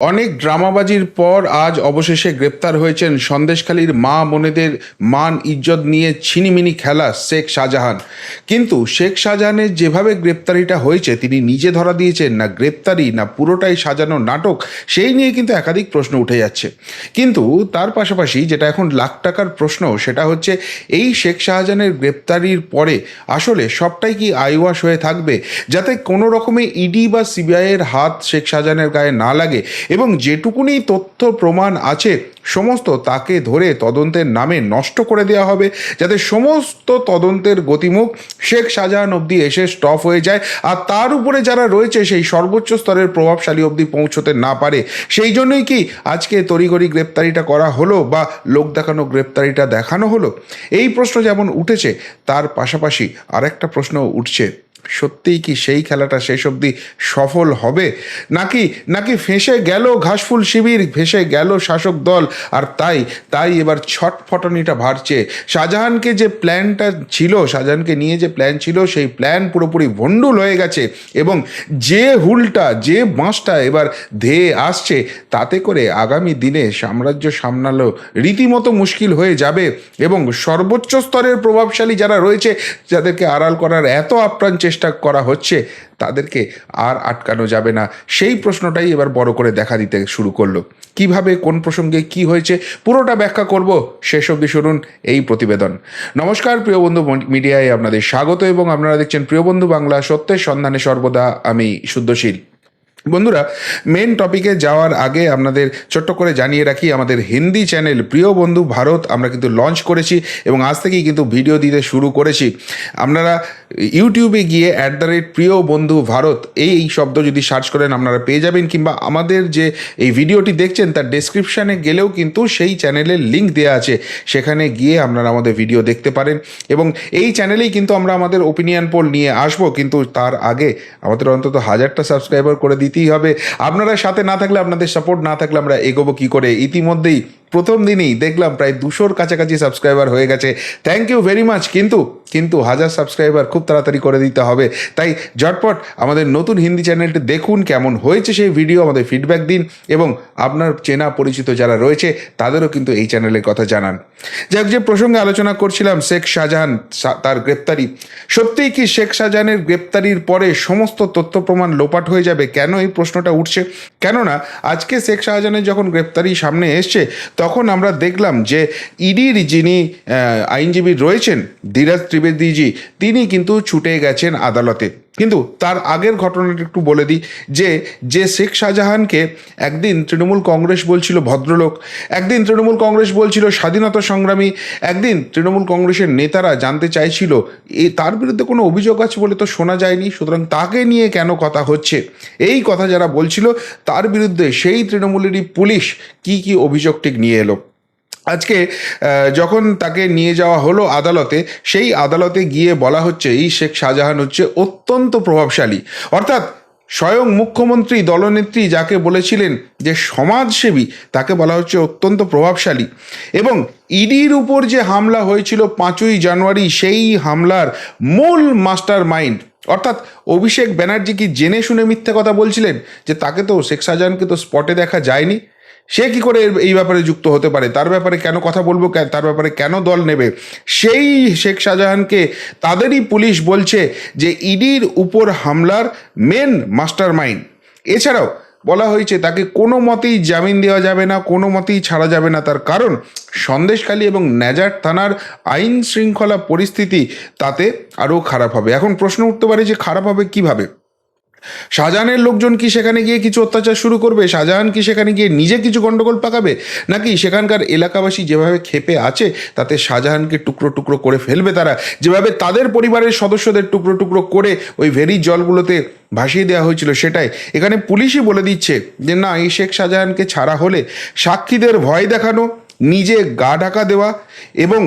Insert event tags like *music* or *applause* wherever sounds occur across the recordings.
অনেক ড্রামাবাজির পর আজ অবশেষে গ্রেপ্তার হয়েছেন সন্দেশখালীর মা বোনেদের মান ইজ্জত নিয়ে ছিনিমিনি খেলা শেখ শাহজাহান। কিন্তু শেখ শাহজাহানের যেভাবে গ্রেপ্তারিটা হয়েছে, তিনি নিজে ধরা দিয়েছেন, না গ্রেপ্তারি, না পুরোটাই সাজানো নাটক, সেই নিয়ে কিন্তু একাধিক প্রশ্ন উঠে যাচ্ছে। কিন্তু তার পাশাপাশি যেটা এখন লাখ টাকার প্রশ্ন, সেটা হচ্ছে এই শেখ শাহজাহানের গ্রেপ্তারির পরে আসলে সবটাই কি আইওয়াশ হয়ে থাকবে? যাতে কোনো রকমে ইডি বা সিবিআইয়ের হাত শেখ শাহজাহানের গায়ে না লাগে এবং যেটুকুনি তথ্য প্রমাণ আছে, সমস্ত তাকে ধরে তদন্তের নামে নষ্ট করে দেওয়া হবে, যাতে সমস্ত তদন্তের গতিমুখ শেখ শাহজাহান অবধি এসে স্টপ হয়ে যায়। আর তার উপরে যারা রয়েছে, সেই সর্বোচ্চ স্তরের প্রভাবশালী অবধি পৌঁছতে না পারে। সেই জন্যই কি আজকে তড়িঘড়ি গ্রেপ্তারিটা করা হলো বা লোক দেখানো গ্রেপ্তারিটা দেখানো হলো? এই প্রশ্ন যেমন উঠেছে, তার পাশাপাশি আরেকটা প্রশ্ন উঠছে। সত্যিই কি সেই খেলাটা শেষ অবধি সফল হবে? নাকি নাকি ফেঁসে গেল ঘাসফুল শিবির, ফেঁসে গেল শাসক দল, আর তাই তাই এবার ছটফটানিটা ভারছে শাহজাহানকে যে প্ল্যানটা ছিল, শাহজাহানকে নিয়ে যে প্ল্যান ছিল, সেই প্ল্যান পুরোপুরি ভণ্ডুল হয়ে গেছে এবং যে হুলটা, যে বাঁশটা এবার ধেয়ে আসছে, তাতে করে আগামী দিনে সাম্রাজ্য সামলানো রীতিমতো মুশকিল হয়ে যাবে এবং সর্বোচ্চ স্তরের প্রভাবশালী যারা রয়েছে, যাদেরকে আড়াল করার এত আপ্রাণ চেষ্টা করা হচ্ছে, তাদেরকে আর আটকানো যাবে না। সেই প্রশ্নটাই এবার বড় করে দেখা দিতে শুরু করল। কীভাবে, কোন প্রসঙ্গে কি হয়েছে, পুরোটা ব্যাখ্যা করব, শেষ অবধি শুনুন এই প্রতিবেদন। নমস্কার, প্রিয় বন্ধু মিডিয়ায় আপনাদের স্বাগত এবং আপনারা দেখছেন প্রিয় বন্ধু বাংলা সত্যের সন্ধানে সর্বদা আমি শুদ্ধশীল। বন্ধুরা মেন টপিকে যাওয়ার আগে আপনাদের ছোট্ট করে জানিয়ে রাখি, আমাদের হিন্দি চ্যানেল প্রিয় বন্ধু ভারত আমরা কিন্তু লঞ্চ করেছি এবং আজ থেকেই কিন্তু ভিডিও দিতে শুরু করেছি। আপনারা ইউটিউবে গিয়ে অ্যাট দ্য রেট প্রিয় বন্ধু ভারত এই এই শব্দ যদি সার্চ করেন আপনারা পেয়ে যাবেন, কিংবা আমাদের যে এই ভিডিওটি দেখছেন তার ডেসক্রিপশানে গেলেও কিন্তু সেই চ্যানেলের লিঙ্ক দেওয়া আছে। সেখানে গিয়ে আপনারা আমাদের ভিডিও দেখতে পারেন এবং এই চ্যানেলেই কিন্তু আমরা আমাদের ওপিনিয়ন পোল নিয়ে আসব, কিন্তু তার আগে আমাদের অন্তত হাজারটা সাবস্ক্রাইবার করে দিতেই হবে। আপনারা সাথে না থাকলে, আপনাদের সাপোর্ট না থাকলে আমরা এগোবো কী করে? ইতিমধ্যেই প্রথম দিনই দেখলাম প্রায় দুশোর কাছাকাছি সাবস্ক্রাইবার হয়ে গেছে। থ্যাংক ইউ ভেরি মাচ কিন্তু কিন্তু হাজার সাবস্ক্রাইবার খুব তাড়াতাড়ি করে দিতে হবে। তাই ঝটপট আমাদের নতুন হিন্দি চ্যানেলটি দেখুন, কেমন হয়েছে সেই ভিডিও আমাদের ফিডব্যাক দিন এবং আপনার চেনা পরিচিত যারা রয়েছে, তাদেরও কিন্তু এই চ্যানেলের কথা জানান। যাক, যে প্রসঙ্গে আলোচনা করছিলাম, শেখ শাহজাহান তার গ্রেপ্তারি। সত্যিই কি শেখ শাহজাহানের গ্রেপ্তারির পরে সমস্ত তথ্য প্রমাণ লোপাট হয়ে যাবে? কেন এই প্রশ্নটা উঠছে? কেননা, আজকে শেখ শাহজাহানের যখন গ্রেপ্তারি সামনে এসছে তখন আমরা দেখলাম যে ইডির যিনি আইনজীবী রয়েছেন, ধীরাজ ত্রিবেদীজি, তিনি কিন্তু ছুটে গেছেন আদালতে। কিন্তু তার আগের ঘটনাটা একটু বলে দিই, যে যে শেখ শাহজাহানকে একদিন তৃণমূল কংগ্রেস বলছিল ভদ্রলোক, একদিন তৃণমূল কংগ্রেস বলছিল স্বাধীনতা সংগ্রামী, একদিন তৃণমূল কংগ্রেসের নেতারা জানতে চাইছিল, এ, তার বিরুদ্ধে কোনো অভিযোগ আছে বলে তো শোনা যায়নি, সুতরাং তাকে নিয়ে কেন কথা হচ্ছে? এই কথা যারা বলছিল, তার বিরুদ্ধে সেই তৃণমূলেরই পুলিশ কি কি অভিযোগ ঠিক নিয়ে এলো? আজকে যখন তাকে নিয়ে যাওয়া হলো আদালতে, সেই আদালতে গিয়ে বলা হচ্ছে, এই শেখ শাহজাহান হচ্ছে অত্যন্ত প্রভাবশালী। অর্থাৎ, স্বয়ং মুখ্যমন্ত্রী, দলনেত্রী যাকে বলেছিলেন যে সমাজসেবী, তাকে বলা হচ্ছে অত্যন্ত প্রভাবশালী। এবং ইডির উপর যে হামলা হয়েছিল পাঁচই জানুয়ারি, সেই হামলার মূল মাস্টার মাইন্ড অর্থাৎ অভিষেক ব্যানার্জি কি জেনে শুনে মিথ্যে কথা বলছিলেন? যে তাকে তো, শেখ শাহজাহানকে তো স্পটে দেখা যায়নি। সে কি করে এই ব্যাপারে যুক্ত হতে পারে? তার ব্যাপারে কেন কথা বলব? তার ব্যাপারে কেন দল নেবে? সেই শেখ শাহজাহানকে তাদেরই পুলিশ বলছে যে ইডির উপর হামলার মেন মাস্টার মাইন্ড এছাড়াও বলা হয়েছে তাকে কোনো মতেই জামিন দেওয়া যাবে না, কোনো মতেই ছাড়া যাবে না। তার কারণ সন্দেশখালী এবং ন্যাজার থানার আইন শৃঙ্খলা পরিস্থিতি তাতে আরও খারাপ হবে। এখন প্রশ্ন উঠতে পারে যে খারাপ হবে কীভাবে? শাহজাহানের লোকজন কি সেখানে গিয়ে কিছু অত্যাচার শুরু করবে? শাহজাহান কি সেখানে গিয়ে নিজে কিছু গন্ডগোল পাকাবে? নাকি সেখানকার এলাকাবাসী যেভাবে ক্ষেপে আছে, তাতে শাহজাহানকে টুকরো টুকরো করে ফেলবে তারা? যেভাবে তাদের পরিবারের সদস্যদের টুকরো টুকরো করে ওই ভেরি জলগুলোতে ভাসিয়ে দেওয়া হয়েছিল সেটাই। এখানে পুলিশই বলে দিচ্ছে যে, না, এই শেখ শাহজাহানকে ছাড়া হলে সাক্ষীদের ভয় দেখানো, নিজে গা ঢাকা দেওয়া এবং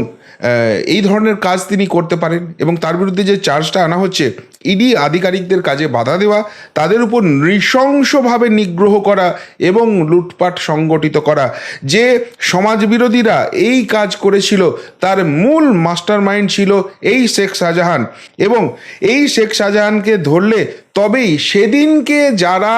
এই ধরনের কাজ তিনি করতে পারেন এবং তার বিরুদ্ধে যে চার্জটা আনা হচ্ছে, ইডি আধিকারিকদের কাজে বাধা দেওয়া, তাদের উপর নৃশংসভাবে নিগ্রহ করা এবং লুটপাট সংগঠিত করা। যে সমাজবিরোধীরা এই কাজ করেছিল, তার মূল মাস্টার মাইন্ড ছিল এই শেখ শাহজাহান এবং এই শেখ শাহজাহানকে ধরলে তবেই সেদিনকে যারা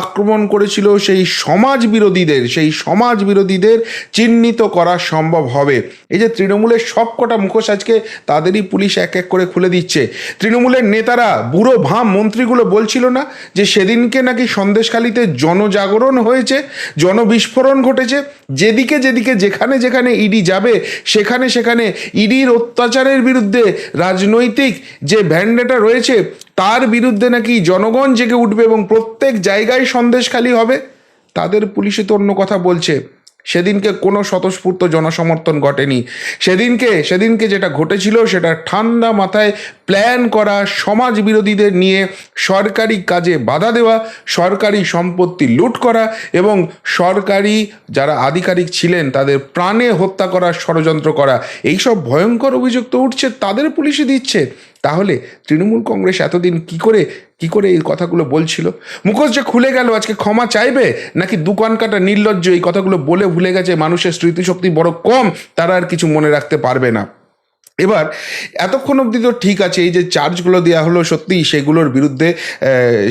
আক্রমণ করেছিল সেই সমাজ বিরোধীদের সেই সমাজ বিরোধীদের চিহ্নিত করা সম্ভব হবে। এই যে তৃণমূলের সবকটা মুখোশ আজকে তাদেরই পুলিশ এক এক করে খুলে দিচ্ছে। তৃণমূলের নেতারা, বুড়ো ভাম মন্ত্রীগুলো বলছিল না যে সেদিনকে নাকি সন্দেশখালিতে জনজাগরণ হয়েছে, জনবিস্ফোরণ ঘটেছে। যেদিকে যেদিকে, যেখানে যেখানে ইডি যাবে, সেখানে সেখানে ইডির অত্যাচারের বিরুদ্ধে রাজনৈতিক যে ভ্যান্ডেটা রয়েছে তার বিরুদ্ধে নাকি জনগণ জেগে উঠবে এবং প্রত্যেক জায়গায় সন্দেশ খালি হবে? তাদের পুলিশে তো অন্য কথা বলছে। সেদিনকে কোনো স্বতঃস্ফূর্ত জনসমর্থন ঘটেনি। সেদিনকে সেদিনকে যেটা ঘটেছিল সেটা ঠান্ডা মাথায় প্ল্যান করা সমাজ বিরোধীদের নিয়ে সরকারি কাজে বাধা দেওয়া, সরকারি সম্পত্তি লুট করা এবং সরকারি যারা আধিকারিক ছিলেন তাদের প্রাণে হত্যা করা, ষড়যন্ত্র করা, এইসব ভয়ঙ্কর অভিযোগ তো উঠছে, তাদের পুলিশে দিচ্ছে। তাহলে তৃণমূল কংগ্রেস এতদিন কি করে কি করে এই কথাগুলো বলছিল? মুখোশ যে খুলে গেল, আজকে ক্ষমা চাইবে? নাকি দোকান কাটা নির্লজ্জ এই কথাগুলো বলে ভুলে গেছে? মানুষের স্মৃতিশক্তি বড় কম, তারা আর কিছু মনে রাখতে পারবে না। এবার এতক্ষণ অবধি তো ঠিক আছে, এই যে চার্জগুলো দেওয়া হলো সত্যি সেগুলোর বিরুদ্ধে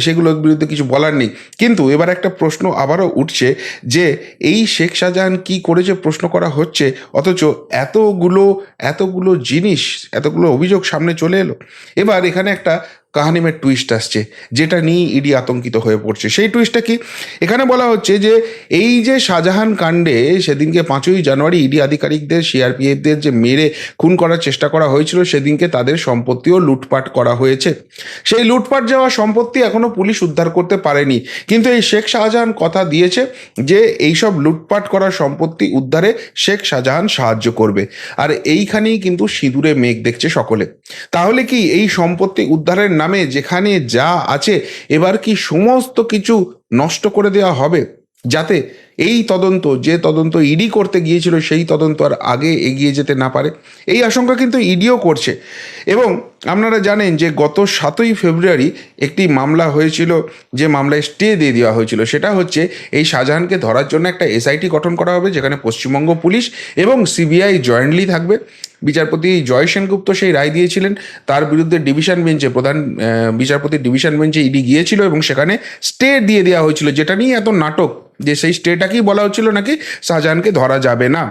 সেগুলোর বিরুদ্ধে কিছু বলার নেই। কিন্তু এবার একটা প্রশ্ন আবারও উঠছে যে এই শেখ শাহজাহান কি করেছে প্রশ্ন করা হচ্ছে, অথচ এতগুলো এতগুলো জিনিস, এতগুলো অভিযোগ সামনে চলে এলো। এবার এখানে একটা কাহানিমের টুইস্ট আসছে, যেটা নিয়ে ইডি আতঙ্কিত হয়ে পড়ছে। সেই টুইস্টটা কি? এখানে বলা হচ্ছে যে, এই যে শাহজাহান কাণ্ডে সেদিনকে পাঁচই জানুয়ারি ইডি আধিকারিকদের সিআরপিএফদের যে মেরে খুন করার চেষ্টা করা হয়েছিল, সেদিনকে তাদের সম্পত্তিও লুটপাট করা হয়েছে। সেই লুটপাট যাওয়া সম্পত্তি এখনও পুলিশ উদ্ধার করতে পারেনি। কিন্তু এই শেখ শাহজাহান কথা দিয়েছে যে, এইসব লুটপাট করা সম্পত্তি উদ্ধারে শেখ শাহজাহান সাহায্য করবে। আর এইখানেই কিন্তু সিঁদুরে মেঘ দেখছে সকলে। তাহলে কি এই সম্পত্তি উদ্ধারের নামে যেখানে যা আছে, এবার কি সমস্ত কিছু নষ্ট করে দেওয়া হবে? যাতে এই তদন্ত, যে তদন্ত ইডি করতে গিয়েছিল, সেই তদন্ত আর আগে এগিয়ে যেতে না পারে। এই আশঙ্কা কিন্তু ইডিও করছে। আপনারা জানেন যে গত সাতই ফেব্রুয়ারি একটি মামলা হয়েছিল, যে মামলায় স্টে দিয়ে দেওয়া হয়েছিল। সেটা হচ্ছে এই শাহজাহানকে ধরার জন্য একটা এসআইটি গঠন করা হবে, যেখানে পশ্চিমবঙ্গ পুলিশ এবং সিবিআই জয়েন্টলি থাকবে। বিচারপতি জয় সেনগুপ্ত সেই রায় দিয়েছিলেন। তার বিরুদ্ধে ডিভিশন বেঞ্চে প্রধান বিচারপতি ডিভিশন বেঞ্চে ইডি গিয়েছিল এবং সেখানে স্টে দিয়ে দেওয়া হয়েছিল। যেটা নিয়ে এত নাটক, যে সেই স্টেটাকেই বলা হচ্ছিল নাকি, শাহজাহানকে ধরা যাবে না।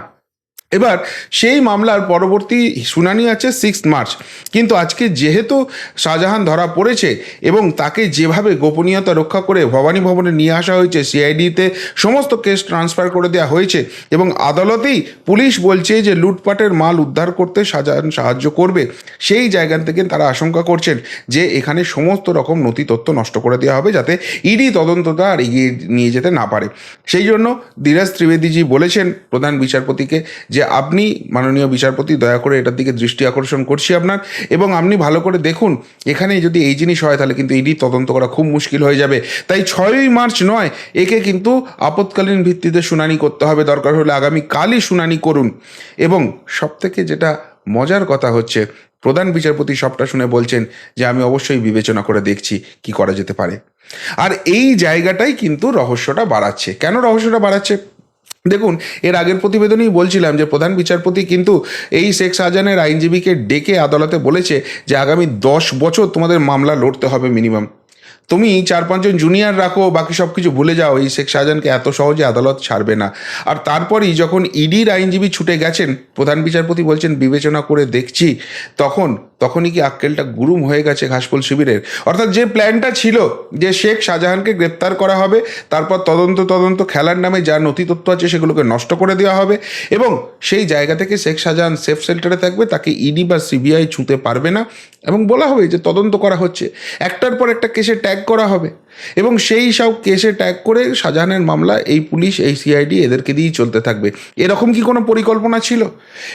এবার সেই মামলার পরবর্তী শুনানি আছে সিক্স মার্চ কিন্তু আজকে যেহেতু শাহজাহান ধরা পড়েছে এবং তাকে যেভাবে গোপনীয়তা রক্ষা করে ভবানী ভবনে নিয়ে আসা হয়েছে সিআইডিতে সমস্ত কেস ট্রান্সফার করে দেওয়া হয়েছে এবং আদালতেই পুলিশ বলছে যে লুটপাটের মাল উদ্ধার করতে শাহজাহান সাহায্য করবে। সেই জায়গা থেকে তারা আশঙ্কা করছেন যে এখানে সমস্ত রকম নথি তথ্য নষ্ট করে দেওয়া হবে যাতে ইডি তদন্তটা আর এগিয়ে নিয়ে যেতে না পারে। সেই জন্য ধীরাজ ত্রিবেদীজি বলেছেন প্রধান বিচারপতিকে যে আপনি মাননীয় বিচারপতি, দয়া করে এটার দিকে দৃষ্টি আকর্ষণ করছি আপনার। এবং আপনি ভালো করে দেখুন, এখানে যদি এই জিনিস হয়, তাহলে কিন্তু ইডি তদন্ত করা খুব মুশকিল হয়ে যাবে। তাই ছয়ই মার্চ নয়, একে কিন্তু আপৎকালীন ভিত্তিতে শুনানি করতে হবে। দরকার হলে আগামী কালই শুনানি করুন। এবং সবথেকে যেটা মজার কথা হচ্ছে, প্রধান বিচারপতি সবটা শুনে বলছেন যে, আমি অবশ্যই বিবেচনা করে দেখছি কি করা যেতে পারে। আর এই জায়গাটাই কিন্তু রহস্যটা বাড়াচ্ছে। কেন রহস্যটা বাড়াচ্ছে? দেখুন, এর আগের প্রতিবেদনেই বলছিলাম যে প্রধান বিচারপতি কিন্তু এই শেখ শাহজাহানের আইনজীবীকে ডেকে আদালতে বলেছে যে আগামী দশ বছর তোমাদের মামলা লড়তে হবে মিনিমাম তুমি চার পাঁচজন জুনিয়র রাখো, বাকি সব কিছু ভুলে যাও। এই শেখ শাহজাহানকে এত সহজে আদালত ছাড়বে না। আর তারপরই যখন ইডির আইনজীবী ছুটে গেছেন, প্রধান বিচারপতি বলছেন, বিবেচনা করে দেখছি, তখন, তখনই কি আক্কেলটা গুরুম হয়ে গেছে ঘাসফুল শিবিরের? অর্থাৎ যে প্ল্যানটা ছিল যে শেখ শাহজাহানকে গ্রেপ্তার করা হবে, তারপর তদন্ত তদন্ত খেলার নামে যা নথি তথ্য আছে সেগুলোকে নষ্ট করে দেওয়া হবে এবং সেই জায়গা থেকে শেখ শাহজাহান সেফ সেল্টারে থাকবে, তাকে ইডি বা সিবিআই ছুঁতে পারবে না। এবং বলা হবে যে তদন্ত করা হচ্ছে। একটার পর একটা কেসে ট্যাগ করা হবে। এবং সেই সব কেসে ট্যাগ করে শাহজাহানের মামলা এই পুলিশ, এই সিআইডি এদেরকে দিয়েই চলতে থাকবে। এরকম কি কোনো পরিকল্পনা ছিল?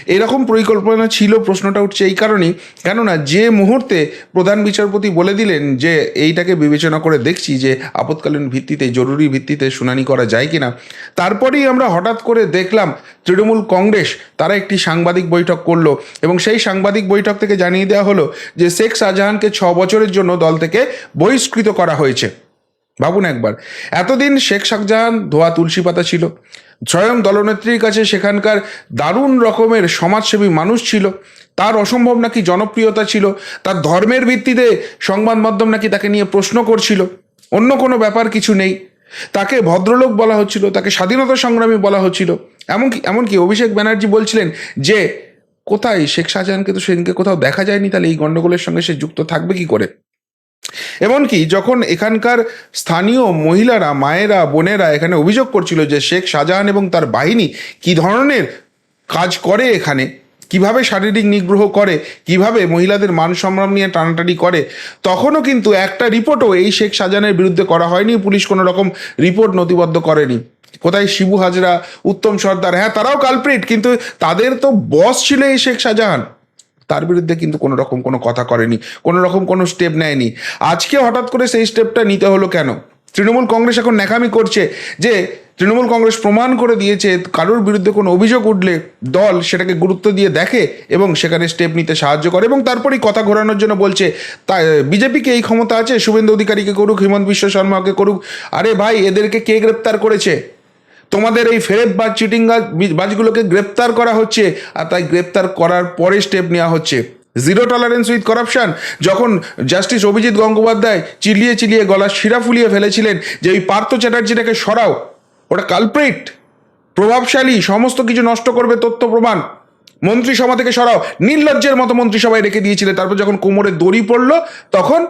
এরকম পরিকল্পনা ছিল, প্রশ্নটা উঠছে এই কারণেই। কেননা যে মুহূর্তে প্রধান বিচারপতি বলে দিলেন যে এইটাকে বিবেচনা করে দেখছি যে আপৎকালীন ভিত্তিতে, জরুরি ভিত্তিতে শুনানি করা যায় কিনা, তারপরেই আমরা হঠাৎ করে দেখলাম তৃণমূল কংগ্রেস তারা একটি সাংবাদিক বৈঠক করল এবং সেই সাংবাদিক বৈঠক থেকে জানিয়ে দেওয়া হলো যে শেখ শাহজাহানকে ছ বছরের জন্য দল থেকে বহিষ্কৃত করা হয়েছে। ভাবুন একবার। এতদিন শেখ শাহজাহান ধোয়া তুলসী পাতা ছিল। স্বয়ং দলনেত্রীর কাছে সেখানকার দারুণ রকমের সমাজসেবী মানুষ ছিল। তার অসম্ভব নাকি জনপ্রিয়তা ছিল। তার ধর্মের ভিত্তিতে সংবাদ মাধ্যম নাকি তাকে নিয়ে প্রশ্ন করছিল। অন্য কোনো ব্যাপার কিছু নেই। তাকে ভদ্রলোক বলা হচ্ছিল, তাকে স্বাধীনতা সংগ্রামী বলা হচ্ছিল। এমনকি এমনকি অভিষেক ব্যানার্জি বলছিলেন যে, কোথায় শেখ শাহজাহানকে তো সেদিনকে কোথাও দেখা যায়নি, তাহলে এই গণ্ডগোলের সঙ্গে সে যুক্ত থাকবে কি করে? এমনকি যখন এখানকার স্থানীয় মহিলারা, মায়েরা, বোনেরা এখানে অভিযোগ করছিল যে শেখ শাহজাহান এবং তার বাহিনী কি ধরনের কাজ করে এখানে, কীভাবে শারীরিক নিগ্রহ করে, কীভাবে মহিলাদের মান সম্মান নিয়ে টানাটানি করে, তখনও কিন্তু একটা রিপোর্টও এই শেখ শাহজাহানের বিরুদ্ধে করা হয়নি, পুলিশ কোনো রকম রিপোর্ট নথিবদ্ধ করেনি। কোথায় শিবু হাজরা, উত্তম সর্দার হ্যাঁ তারাও কালপ্রিট কিন্তু তাদের তো বস ছিল এই শেখ শাহজাহান। তার বিরুদ্ধে কিন্তু কোনো রকম কোনো কথা করেনি, কোনো রকম কোনো স্টেপ নেয়নি। আজকে হঠাৎ করে সেই স্টেপটা নিতে হলো কেন? তৃণমূল কংগ্রেস এখন ন্যাকামি করছে যে তৃণমূল কংগ্রেস প্রমাণ করে দিয়েছে কারোর বিরুদ্ধে কোনো অভিযোগ উঠলে দল সেটাকে গুরুত্ব দিয়ে দেখে এবং সেখানে স্টেপ নিতে সাহায্য করে এবং তারপরেই কথা ঘোরানোর জন্য বলছে, তা বিজেপিকে এই ক্ষমতা আছে? শুভেন্দু অধিকারীকে করুক, হিমন্ত বিশ্ব শর্মাকে করুক। আরে ভাই, এদেরকে কে গ্রেপ্তার করেছে? তোমাদের এই ফেরেব বা চিটিং বাজগুলোকে গ্রেপ্তার করা হচ্ছে, আর তাই গ্রেপ্তার করার পরে স্টেপ নেওয়া হচ্ছে। জিরো টলারেন্স উইথ করাপশন যখন জাস্টিস অভিজিৎ গঙ্গোপাধ্যায় চিলিয়ে চিলিয়ে গলা শিরা ফুলিয়ে ফেলেছিলেন যে ওই পার্থ চ্যাটার্জিটাকে সরাও, ওটা কালপ্রিট প্রভাবশালী, সমস্ত কিছু নষ্ট করবে তথ্য প্রমাণ। মন্ত্রিসভা থেকে সরাও। নির্লজ্জের মতো মন্ত্রিসভায় রেখে দিয়েছিলে। তারপর যখন কোমরে দড়ি পড়ল, তখন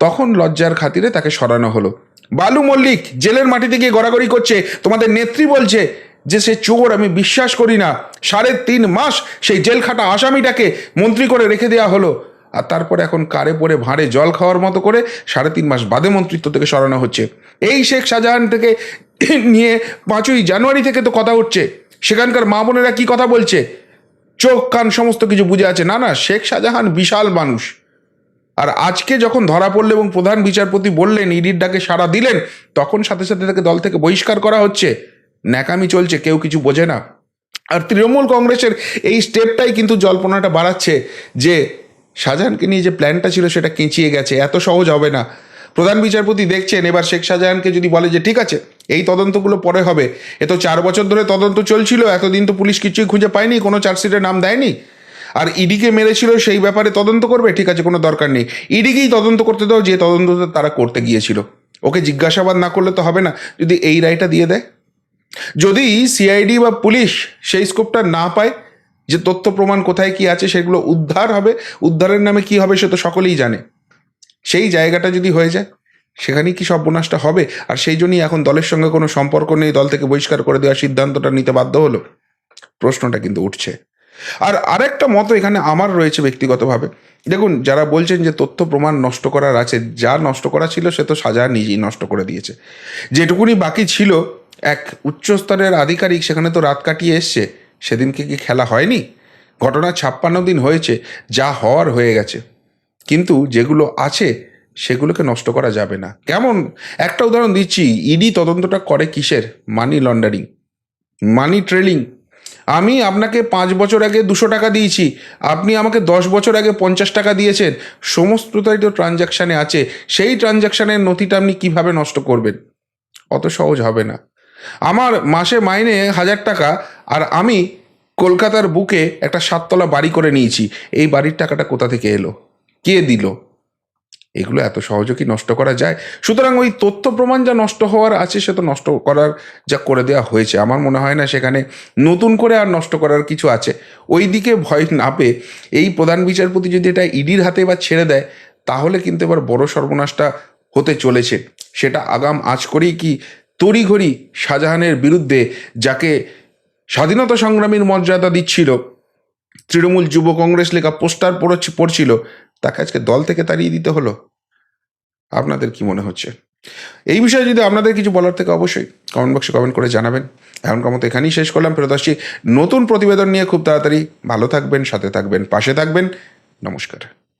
তখন লজ্জার খাতিরে তাকে সরানো হলো। বালু মল্লিক জেলের মাটিতে গিয়ে গড়াগড়ি করছে। তোমাদের নেত্রী বলছে যে, সে চোর, আমি বিশ্বাস করি না। সাড়ে তিন মাস সেই জেল খাটা আসামিটাকে মন্ত্রী করে রেখে দেওয়া হলো। আর তারপরে এখন কারে পরে ভাঁড়ে জল খাওয়ার মতো করে সাড়ে তিন মাস বাদে মন্ত্রিত্ব থেকে সরানো হচ্ছে। এই শেখ শাহজাহান থেকে *coughs* নিয়ে পাঁচই জানুয়ারি থেকে তো কথা উঠছে। সেখানকার মা বোনেরা কি কথা বলছে? চোখ কান সমস্ত কিছু বুঝে আছে। না না, শেখ শাহজাহান বিশাল মানুষ। আর আজকে যখন ধরা পড়ল এবং প্রধান বিচারপতি বললেন, ইডির ডাকে সাড়া দিলেন, তখন সাথে সাথে তাকে দল থেকে বহিষ্কার করা হচ্ছে। ন্যাকামি চলছে, কেউ কিছু বোঝে না। আর তৃণমূল কংগ্রেসের এই স্টেপটাই কিন্তু জল্পনাটা বাড়াচ্ছে যে, শাহজাহানকে নিয়ে যে প্ল্যানটা ছিল সেটা কেঁচিয়ে গেছে, এত সহজ হবে না। প্রধান বিচারপতি দেখছেন, এবার শেখ শাহজাহানকে যদি বলে যে, ঠিক আছে, এই তদন্তগুলো পরে হবে, এ তো চার বছর ধরে তদন্ত চলছিল, এতদিন তো পুলিশ কিছুই খুঁজে পায়নি, কোনো চার্জশিটের নাম দেয়নি। আর ইডিকে মেরেছিল, সেই ব্যাপারে তদন্ত করবে? ঠিক আছে, কোনো দরকার নেই। ইডিকেই তদন্ত করতে দাও, যে তদন্ত তারা করতে গিয়েছিল। ওকে জিজ্ঞাসাবাদ না করলে তো হবে না। যদি এই রায়টা দিয়ে দেয়। যদি সিআইডি বা পুলিশ সেই স্কোপটা না পায়, যে তথ্য প্রমাণ কোথায় কি আছে, সেগুলো উদ্ধার হবে, উদ্ধারের নামে কি হবে, সে তো সকলেই জানে। সেই জায়গাটা যদি হয়ে যায়, সেখানেই কি সর্বনাশটা হবে? আর সেই জন্যই এখন দলের সঙ্গে কোনো সম্পর্ক নেই, দল থেকে বহিষ্কার করে দেওয়ার সিদ্ধান্তটা নিতে বাধ্য হলো। প্রশ্নটা কিন্তু উঠছে। আর আরেকটা মতো এখানে আমার রয়েছে ব্যক্তিগতভাবে। দেখুন, যারা বলছেন যে তথ্য প্রমাণ নষ্ট করার আছে, যা নষ্ট করা ছিল সে তো সাজা নিজেই নষ্ট করে দিয়েছে। যেটুকুনি বাকি ছিল, এক উচ্চস্তরের আধিকারিক সেখানে তো রাত কাটিয়ে এসছে, সেদিনকে কি খেলা হয়নি? ঘটনা ছাপ্পান্ন দিন হয়েছে, যা হওয়ার হয়ে গেছে। কিন্তু যেগুলো আছে, সেগুলোকে নষ্ট করা যাবে না। কেমন? একটা উদাহরণ দিচ্ছি, ইডি তদন্তটা করে কিসের? Money laundering. Money trailing. আমি আপনাকে পাঁচ বছর আগে দুশো টাকা দিয়েছি। আপনি আমাকে দশ বছর আগে পঞ্চাশ টাকা দিয়েছেন। সমস্তটাই তো ট্রানজ্যাকশানে আছে। সেই ট্রানজ্যাকশানের নথিটা আপনি কীভাবে নষ্ট করবেন? অত সহজ হবে না। আমার মাসে মাইনে হাজার টাকা আর আমি কলকাতার বুকে একটা সাততলা বাড়ি করে নিয়েছি। এই বাড়ির টাকাটা কোথা থেকে এলো? কে দিল? এগুলো এত সহজে কি নষ্ট করা যায়? সুতরাং ওই তথ্য প্রমাণ যা নষ্ট হওয়ার আছে, সে তো নষ্ট করার যা করে দেওয়া হয়েছে। আমার মনে হয় না সেখানে নতুন করে আর নষ্ট করার কিছু আছে। ওই দিকে ভয় না পেয়ে এই প্রধান বিচারপতি যদি এটা ইডির হাতে বা ছেড়ে দেয়, তাহলে কিন্তু এবার বড় সর্বনাশটা হতে চলেছে। সেটা আগাম আজ করেই কি তড়িঘড়ি শাহজাহানের বিরুদ্ধে যাকে স্বাধীনতা সংগ্রামীর মর্যাদা দিচ্ছিল, তৃণমূল যুব কংগ্রেস লেখা পোস্টার পড়ছে পড়ছিল তাকে আজকে দল থেকে তাড়িয়ে দিতে হলো? আপনাদের কি মনে হচ্ছে? এই বিষয়ে যদি আপনাদের কিছু বলার থেকে অবশ্যই কমেন্ট বক্সে কমেন্ট করে জানাবেন। এখনকার মতো এখানেই শেষ করলাম। ফেরত আসছি নতুন প্রতিবেদন নিয়ে খুব তাড়াতাড়ি। ভালো থাকবেন, সাথে থাকবেন, পাশে থাকবেন। নমস্কার।